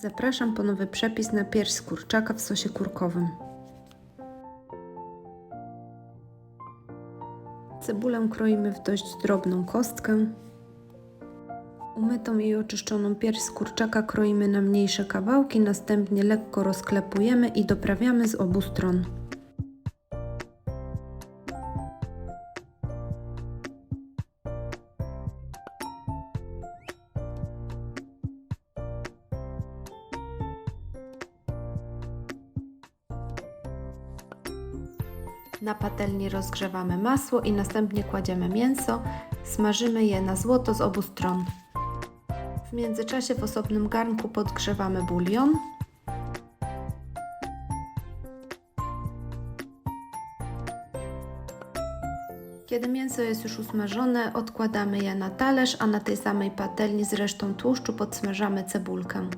Zapraszam po nowy przepis na pierś z kurczaka w sosie kurkowym. Cebulę kroimy w dość drobną kostkę. Umytą i oczyszczoną pierś z kurczaka kroimy na mniejsze kawałki, następnie lekko rozklepujemy i doprawiamy z obu stron. Na patelni rozgrzewamy masło i następnie kładziemy mięso, smażymy je na złoto z obu stron. W międzyczasie w osobnym garnku podgrzewamy bulion. Kiedy mięso jest już usmażone, odkładamy je na talerz, a na tej samej patelni z resztą tłuszczu podsmażamy cebulkę.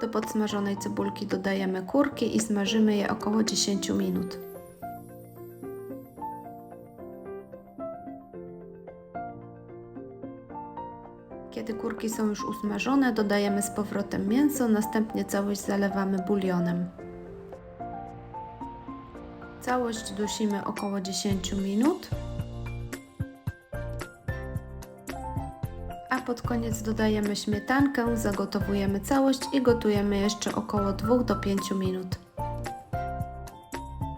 Do podsmażonej cebulki dodajemy kurki i smażymy je około 10 minut. Kiedy kurki są już usmażone, dodajemy z powrotem mięso, następnie całość zalewamy bulionem. Całość dusimy około 10 minut. A pod koniec dodajemy śmietankę, zagotowujemy całość i gotujemy jeszcze około 2 do 5 minut.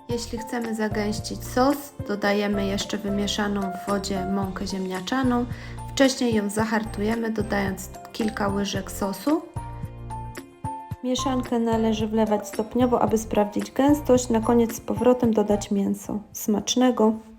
Jeśli chcemy zagęścić sos, dodajemy jeszcze wymieszaną w wodzie mąkę ziemniaczaną. Wcześniej ją zahartujemy, dodając kilka łyżek sosu. Mieszankę należy wlewać stopniowo, aby sprawdzić gęstość. Na koniec z powrotem dodać mięso. Smacznego!